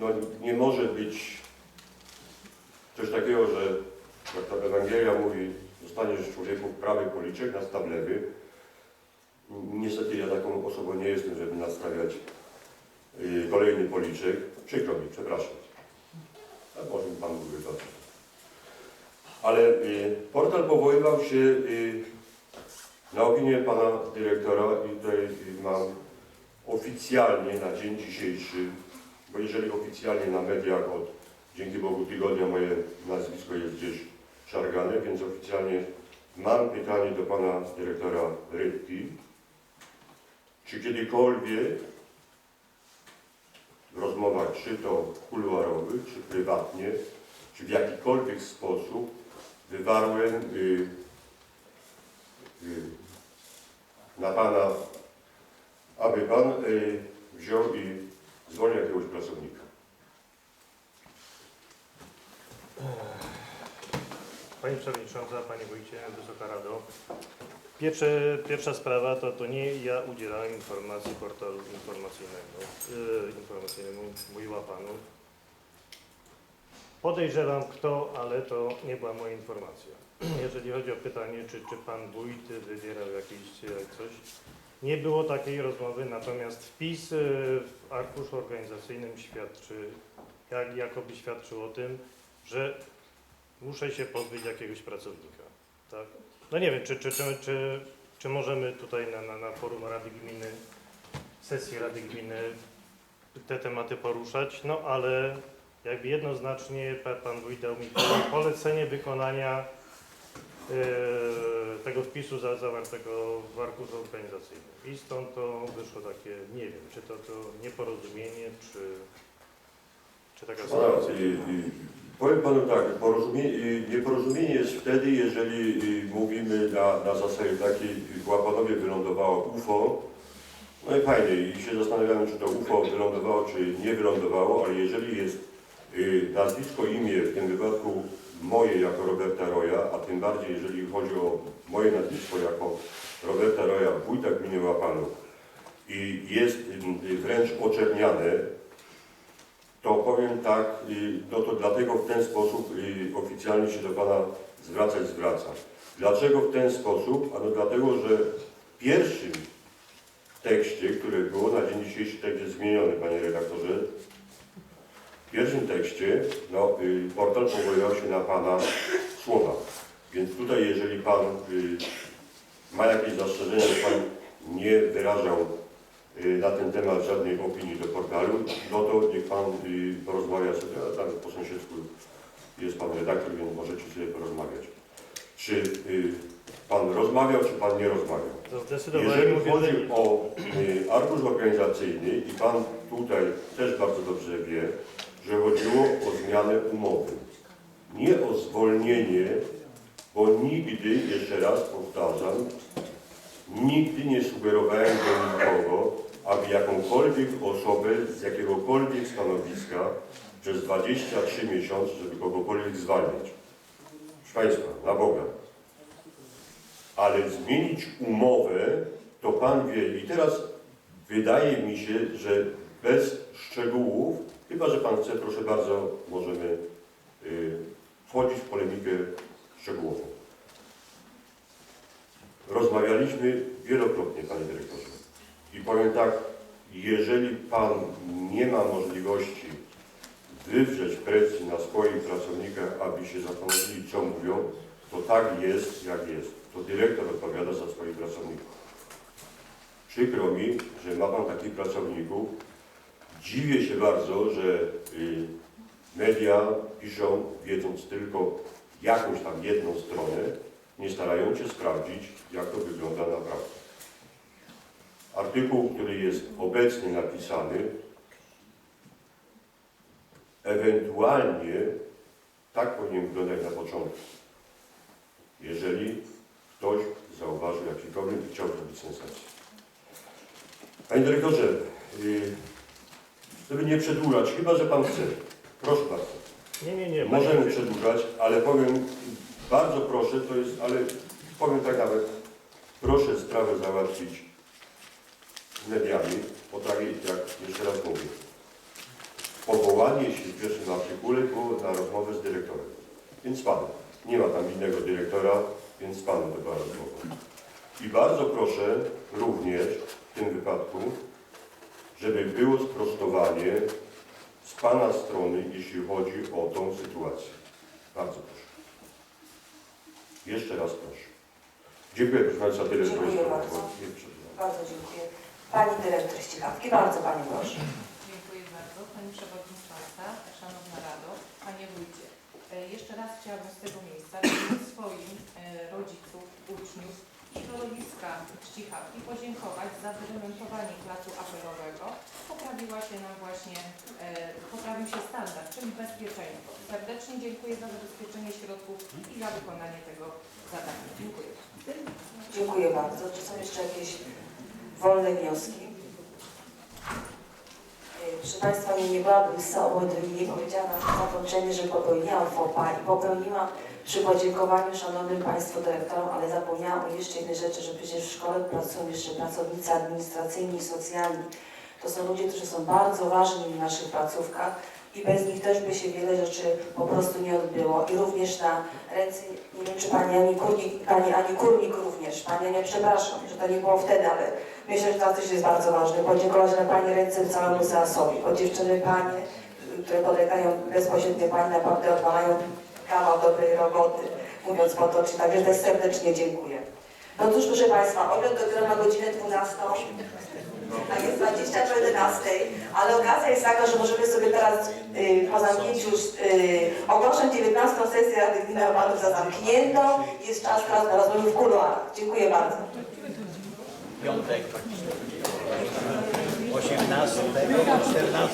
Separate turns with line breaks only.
no, nie może być coś takiego, że jak ta Ewangelia mówi, zostaniesz człowieku prawy policzek, nastaw lewy. Niestety ja taką osobą nie jestem, żeby nastawiać y, kolejny policzek. Przykro mi, przepraszam. A może mi Pan. Ale y, portal powoływał się y, na opinię Pana Dyrektora i tutaj mam oficjalnie na dzień dzisiejszy, bo jeżeli oficjalnie na mediach od, dzięki Bogu, tygodnia moje nazwisko jest gdzieś szargane, więc oficjalnie mam pytanie do Pana Dyrektora Rybki, czy kiedykolwiek w rozmowach, czy to kuluarowych, czy prywatnie, czy w jakikolwiek sposób wywarłem y, y, na Pana, aby Pan y, wziął i zwolnił jakiegoś pracownika.
Pani Przewodnicząca, Panie Wójcie, Wysoka Rado. Pierwsze, pierwsza sprawa to, to nie ja udzielałem informacji portalu informacyjnego, yy, informacyjnemu, mówiła Panu. Podejrzewam kto, ale to nie była moja informacja. Jeżeli chodzi o pytanie, czy, czy Pan Wójt wybierał jakieś e, coś, nie było takiej rozmowy, natomiast wpis e, w arkuszu organizacyjnym świadczy, jak, jakoby świadczył o tym, że muszę się pozbyć jakiegoś pracownika. Tak? No nie wiem, czy, czy, czy, czy, czy możemy tutaj na, na, na forum Rady Gminy, sesji Rady Gminy te tematy poruszać, no ale jakby jednoznacznie pa- pan wójt dał mi polecenie wykonania tego wpisu za, zawartego w arkuszu organizacyjnym. I stąd to wyszło takie, nie wiem, czy to, to nieporozumienie, czy, czy taka sytuacja.
y, y, powiem Panu tak, porozumie, nieporozumienie jest wtedy, jeżeli mówimy na, na zasadzie takiej, w Łapanowie wylądowało UFO, no i fajnie, i się zastanawiamy, czy to UFO wylądowało, czy nie wylądowało, ale jeżeli jest nazwisko, imię, w tym wypadku moje jako Roberta Roya, a tym bardziej jeżeli chodzi o moje nazwisko jako Roberta Roya, wójta gminy Łapanów i jest y, wręcz oczerniane, to powiem tak, y, no to dlatego w ten sposób y, oficjalnie się do Pana zwracać zwracam. Dlaczego w ten sposób? Ano dlatego, że w pierwszym tekście, które było na dzień dzisiejszy tekst zmieniony, Panie Redaktorze, w pierwszym tekście no, y, portal powoływał się na Pana słowa. Więc tutaj, jeżeli Pan y, ma jakieś zastrzeżenia, że Pan nie wyrażał y, na ten temat żadnej opinii do portalu, no to niech Pan porozmawia sobie, a tam po sąsiedzku jest Pan redaktor, więc możecie sobie porozmawiać. Czy Pan rozmawiał, czy Pan nie rozmawiał? Jeżeli chodzi o arkusz organizacyjny i Pan tutaj też bardzo dobrze wie, że chodziło o zmianę umowy. Nie o zwolnienie, bo nigdy, jeszcze raz powtarzam, nigdy nie sugerowałem do nikogo, aby jakąkolwiek osobę z jakiegokolwiek stanowiska przez 23 miesiące, żeby kogokolwiek zwalniać. Proszę Państwa, na Boga. Ale zmienić umowę, to Pan wie. I teraz wydaje mi się, że bez szczegółów, chyba że Pan chce, proszę bardzo, możemy y, wchodzić w polemikę szczegółową. Rozmawialiśmy wielokrotnie, Panie Dyrektorze. I powiem tak, jeżeli Pan nie ma możliwości wywrzeć presji na swoich pracownikach, aby się zastanowili, co mówią, to tak jest, jak jest. To dyrektor odpowiada za swoich pracowników. Przykro mi, że ma Pan takich pracowników. Dziwię się bardzo, że y, media piszą, wiedząc tylko jakąś tam jedną stronę, nie starają się sprawdzić, jak to wygląda naprawdę. Artykuł, który jest obecnie napisany, ewentualnie tak powinien wyglądać na początku. Jeżeli ktoś zauważył jakikolwiek i chciał zrobić sensację. Panie dyrektorze, yy, żeby nie przedłużać, chyba że Pan chce, proszę bardzo.
Nie, nie, nie.
Możemy
panie-
przedłużać, ale powiem, bardzo proszę, to jest, ale powiem tak nawet, proszę sprawę załatwić z mediami, bo tak jak jeszcze raz mówię. powołanie się w pierwszym artykule było na rozmowę z dyrektorem. Więc panem. Nie ma tam innego dyrektora, więc z panem była rozmowa. I bardzo proszę również w tym wypadku, żeby było sprostowanie z Pana strony, jeśli chodzi o tą sytuację. Bardzo proszę. Jeszcze raz proszę. Dziękuję proszę Państwa, tyle z mojej
Dziękuję bardzo. Bardzo dziękuję. Pani dyrektor Ścichawki, bardzo Pani proszę.
Dziękuję bardzo. Pani Przewodnicząca, Szanowna Rado, Panie Wójcie. E, Jeszcze raz chciałabym z tego miejsca swoim e, rodziców, uczniów środowiska Ścichawki podziękować za wyremontowanie placu aperowego. Poprawiła się nam właśnie, e, poprawił się standard, czyli bezpieczeństwo. Serdecznie dziękuję za zabezpieczenie środków i za wykonanie tego zadania. Dziękuję.
Dziękuję bardzo. Czy są jeszcze jakieś wolne wnioski? Proszę Państwa, nie byłabym sobą, gdybym nie powiedziała na zakończenie, że popełniłam fopa i popełniłam przy podziękowaniu szanownym Państwu dyrektorom, ale zapomniałam o jeszcze jednej rzeczy, że przecież w szkole pracują jeszcze pracownicy administracyjni i socjalni. To są ludzie, którzy są bardzo ważni w naszych placówkach i bez nich też by się wiele rzeczy po prostu nie odbyło. I również na ręce, nie wiem czy Pani Ani Kurnik, Pani Ani Kurnik również, Pani Ania, przepraszam, że to nie było wtedy, ale myślę, że to też jest bardzo ważne. Podziękować na Pani ręce całemu seansowi, bo dziewczyny Panie, które podlegają bezpośrednio Pani naprawdę odwalają kawał dobrej roboty, mówiąc potocznie, także też serdecznie dziękuję. No cóż, proszę Państwa, obiad dopiero na godzinę 12, a jest 20 po 11, ale okazja jest taka, że możemy sobie teraz y, po zamknięciu y, ogłoszę 19 sesję Rady Gminy Opadów za zamkniętą. Jest czas teraz na rozmowy w kuluarach. Dziękuję bardzo.
piątek, 18, 14.